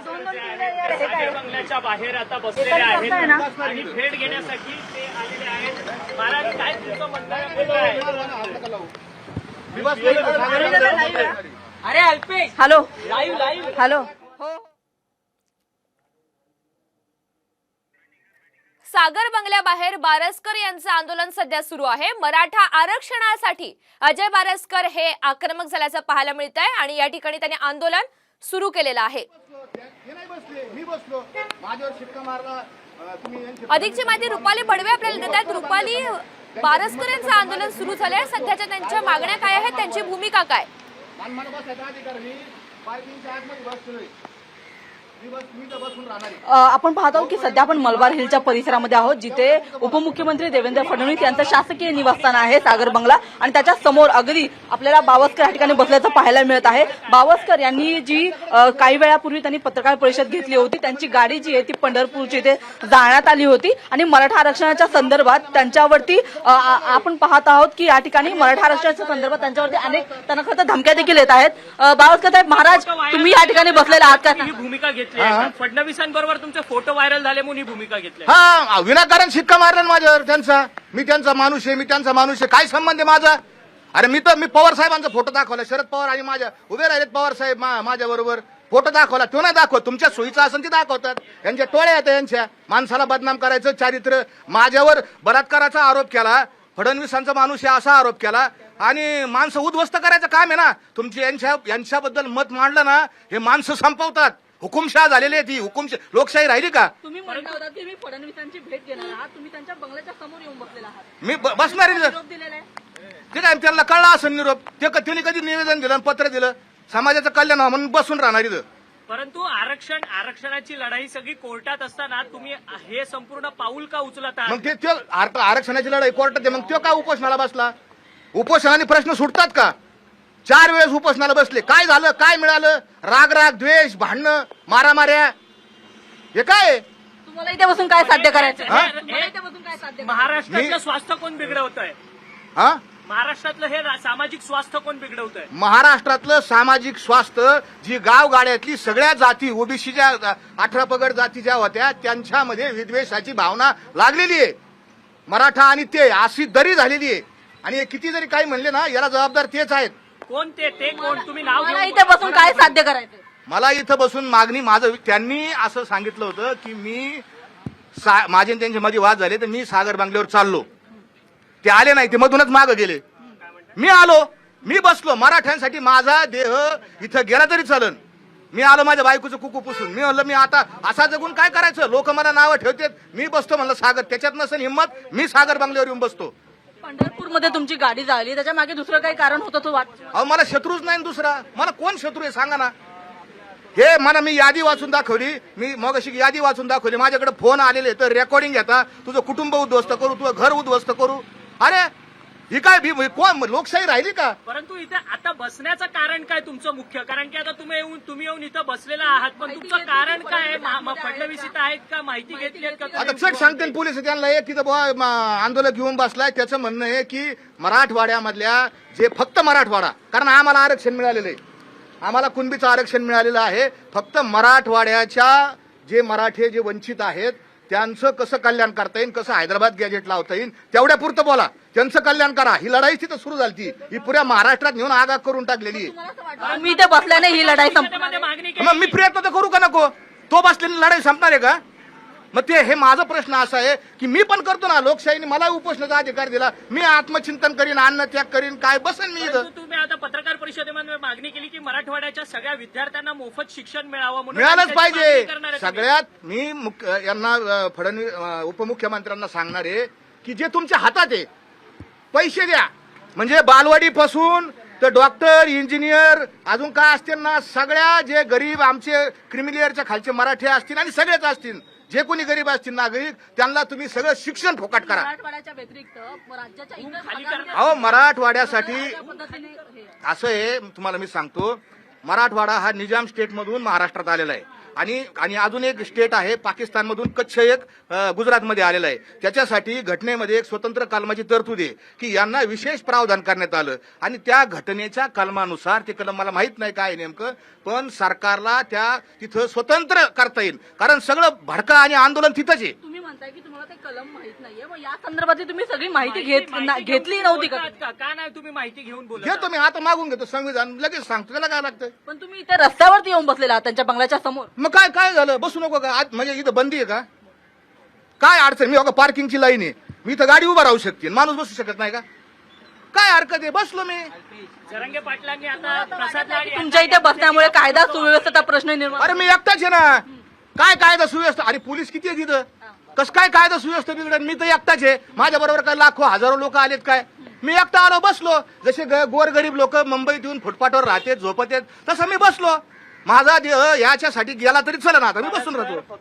सागर बंगल्याच्या बाहेर आता बसलेले आहेत. आणि भेट घेण्यासाठी ते आलेले आहेत. महाराज काय तुमचं म्हणणं? अरे Alpesh. Hello. Live live hello. हो. सागर बंगल्याबाहेर बारसकर यांचं आंदोलन सध्या सुरू आहे. मराठा आरक्षणासाठी अजय बारसकर हे आक्रमक झाल्याचं पाहायला मिळत आहे आणि या ठिकाणी त्यांनी आंदोलन सुरू केलेलं आहे. नाही बसले मी बसलो. माझ्यावर शिक्का मारला. अं, तुम्ही यांचे- अधिकची माहिती रुपाली बडवे आपल्याला देत आहेत रुपाली बारसकर यांचं आंदोलन सुरू झालंय. सध्याच्या त्यांच्या मागण्या काय आहेत? त्यांची भूमिका काय? अधिकार पार्किंगच्या आतमध्ये बसलोय. आपण पाहत आहोत की सध्या आपण मलबार हिलच्या परिसरामध्ये आहोत जिथे उपमुख्यमंत्री देवेंद्र फडणवीस यांचं शासकीय निवासस्थान आहे सागर बंगला. आणि त्याच्यासमोर अगदी आपल्याला बावस्कर या ठिकाणी बसल्याचं पाहायला मिळत आहे. बावस्कर यांनी जी काही वेळापूर्वी त्यांनी पत्रकार परिषद घेतली होती त्यांची गाडी जी आहे ती पंढरपूरची इथे जाण्यात आली होती. आणि मराठा आरक्षणाच्या संदर्भात त्यांच्यावरती आपण पाहत आहोत की या ठिकाणी मराठा आरक्षणाच्या संदर्भात त्यांच्यावरती अनेक त्यांना खरं तर धमक्या देखील येत आहेत. बावस्कर साहेब महाराज तुम्ही या ठिकाणी बसलेला आहात का? ही भूमिका घेतली आहे. फडणवीसांबरोबर तुमचे फोटो व्हायरल झाले म्हणून ही भूमिका घेतली आहे. हा विनाकारण शिक्का मारला ना माझ्यावर त्यांचा. मी त्यांचा माणूस आहे मी त्यांचा माणूस आहे. काय संबंध आहे माझा? अरे मी तर मी पवार साहेबांचा फोटो दाखवला. शरद पवार आणि माझ्या उभे राहिलेत पवार साहेब माझ्या बरोबर. फोटो दाखवला. तो नाही दाखवत. तुमच्या सोयीचा असेल ते दाखवतात. यांच्या टोळ्या आहेत यांच्या माणसाला बदनाम करायचं चारित्र्य माझ्यावर बलात्काराचा आरोप केला. फडणवीसांचा माणूस आहे असा आरोप केला. आणि माणसं उद्ध्वस्त करायचं काम आहे ना. तुमची यांच्या यांच्याबद्दल मत मांडलं ना हे माणसं संपवतात. हुकुमशाह झालेली आहे ती. हुकुमशाह लोकशाही राहिली का? तुम्ही म्हणता होता की मी फडणवीसांची भेट घेणार आहात. तुम्ही त्यांच्या बंगल्याच्या समोर येऊन बसलेला आहात. मी ब- बसणार आहे तिथं. निरोप दिलेला आहे. ते काय त्यांना कळला असेल निरोप. ते क- त्यांनी कधी निवेदन दिलं आणि पत्र दिलं? समाजाचं कल्याण व्हावं म्हणून बसून राहणार इथं. परंतु आरक्षण आरक्षणाची लढाई सगळी कोर्टात असताना तुम्ही हे संपूर्ण पाऊल का उचलत आहात? मग ते त्यो आर- आरक्षणाची लढाई कोर्टात आहे. मग तो का उपोषणाला बसला? उपोषणाने प्रश्न सुटतात का? चार वेळेस उपोषणाला बसले. काय झालं? काय मिळालं? राग राग द्वेष भांडणं मारामाऱ्या. हे काय? तुम्हाला इथे बसून काय साध्य करायचं हा? तुम्हाला इथे बसून काय साध्य महाराष्ट्रातलं मी- स्वास्थ्य कोण बिघडवत आहे हा? महाराष्ट्रातलं हे रा- सामाजिक स्वास्थ्य कोण बिघडवत आहे महाराष्ट्रातलं सामाजिक स्वास्थ्य जी गावगाड्यातली सगळ्या जाती ओबीसीच्या अठरा पगड जाती ज्या होत्या त्यांच्यामध्ये विद्वेषाची भावना लागलेली आहे. मराठा आणि ते अशी दरी झालेली आहे. आणि हे किती जरी काही म्हणले ना याला जबाबदार तेच आहेत. कोण ते ते कोण तुम्ही नाव घेऊन इथे बसून काय साध्य करायचं मला इथं बसून मागणी माझं त्यांनी असं सांगितलं होतं की मी सा- माझे आणि त्यांच्या मध्ये वाद झाले तर मी सागर बांगल्यावर चाललो. ते आले नाही ते मधूनच मागं गेले. मी आलो मी बसलो. मराठ्यांसाठी माझा देह इथं गेला तरी चालन. मी आलो माझ्या बायकोचं कुकू पुसून. मी म्हणलं मी आता असा जगून काय करायचं? लोक मला नावं ठेवतात. मी बसतो म्हणलं सागर. त्याच्यात नसेल हिंमत मी सागर बांगल्यावर येऊन बसतो. पंढरपूरमध्ये तुमची गाडी झाली त्याच्यामागे दुसरं काही कारण होतं तो वाट अहो मला शत्रूच नाही ना दुसरा. मला कोण शत्रू आहे सांगा ना. हे मला मी यादी वाचून दाखवली. मी मग अशी यादी वाचून दाखवली. माझ्याकडे फोन आलेले तर रेकॉर्डिंग घेता. तुझं कुटुंब उद्ध्वस्त करू तुझं घर उद्ध्वस्त करू. अरे ही काय भी- कोण? लोकशाही राहिली का? परंतु इथे आता बसण्याचं कारण काय तुमचं मुख्य? कारण की आता तुम्ही येऊन तुम्ही येऊन इथं बसलेला आहात पण तुमचं कारण काय आहे? मा- मा- फडणवीस इथं आहेत का? माहिती घेतली आहेत का आता तुम्ही? चट सांगते ना पोलीस त्यांना एक तिथं बुवा म, आंदोलक घेऊन बसलाय. त्याचं म्हणणं आहे की मराठवाड्यामधल्या जे फक्त मराठवाडा कारण आम्हाला आरक्षण मिळालेलं आहे. आम्हाला कुणबीचं आरक्षण मिळालेलं आहे. फक्त मराठवाड्याच्या जे मराठे जे वंचित आहेत त्यांचं कसं कल्याण करता येईल कसं हैदराबाद गॅजेट लावता येईल तेवढ्या पुरतं बोला. त्यांचं कल्याण करा. ही लढाई तिथं सुरू झाली ही पुऱ्या महाराष्ट्रात नेऊन आगाग करून टाकलेली. आहे मी इथे बसल्याने ही लढाई मग मी प्रयत्न तर करू का नको? तो बसलेली लढाई संपणार आहे का? मग ते हे माझा प्रश्न असा आहे की मी पण करतो ना लोकशाहीने मला उपोषणाचा अधिकार दिला. मी आत्मचिंतन करीन अन्न त्याग करीन काय बसेन मी इथं? परिषदेमध्ये मागणी केली की मराठवाड्याच्या सगळ्या विद्यार्थ्यांना मोफत शिक्षण मिळावं म्हणून मिळालंच पाहिजे. सगळ्यात मी यांना फडणवीस उपमुख्यमंत्र्यांना सांगणार आहे की जे तुमच्या हातात आहे पैसे द्या म्हणजे बालवाडी पासून तर डॉक्टर इंजिनियर अजून काय असतील ना सगळ्या जे गरीब आमचे क्रिमिलियरच्या खालचे मराठी असतील आणि सगळेच असतील जे कोणी गरीब असतील नागरिक त्यांना तुम्ही सगळं शिक्षण फोकाट करा. अहो मराठवाड्यासाठी हे. असं आहे तुम्हाला मी सांगतो मराठवाडा हा निजाम स्टेट मधून महाराष्ट्रात आलेला आहे आणि आणि अजून एक स्टेट आहे पाकिस्तानमधून कच्छ एक गुजरातमध्ये आलेला आहे. त्याच्यासाठी घटनेमध्ये एक स्वतंत्र कलमाची तरतूद आहे की यांना विशेष प्रावधान करण्यात आलं. आणि त्या घटनेच्या कलमानुसार ते कलम मला माहीत नाही काय नेमकं पण सरकारला त्या तिथं स्वतंत्र करता येईल. कारण सगळं भडका आणि आंदोलन तिथंच आहे. कलम माहीत नाहीये. मग या संदर्भातली तुम्ही सगळी माहिती घेत ना- घेतली नव्हती का बोलतात का? का नाही तुम्ही माहिती घेऊन बोलत घेतो मी आता मागून घेतो संविधान लगेच सांगतो त्याला काय लागतं पण तुम्ही इथे रस्त्यावरती येऊन बसलेला आहात त्यांच्या बंगल्याच्या समोर. मग काय काय झालं? बसू नको का? आज म्हणजे इथं बंदी आहे का? काय अडचण? मी बघा पार्किंगची लाईन आहे. मी इथं गाडी उभा राहू शकते. माणूस बसू शकत नाही का? काय हरकत आहे? बसलो मी. जरंगे पाटलांनी आता प्रसाद लाड यांना- तुमच्या इथे बसण्यामुळे कायदा सुव्यवस्थेचा प्रश्न निर्माण अरे मी एकटाच आहे ना. काय कायदा सुव्यवस्था? आणि पोलीस किती आहे तिथं कसं काय कायदा सुव्यवस्था बिघडत मी तर एकटाच आहे? माझ्या बरोबर काय लाखो हजारो लोक आलेत काय? मी एकटा आलो बसलो. जसे ग- गोरगरीब लोक मुंबईत येऊन फुटपाथवर राहते झोपत आहेत तसं मी बसलो. माझा देह याच्यासाठी गेला तरी चला ना आता मी बसून राहतो.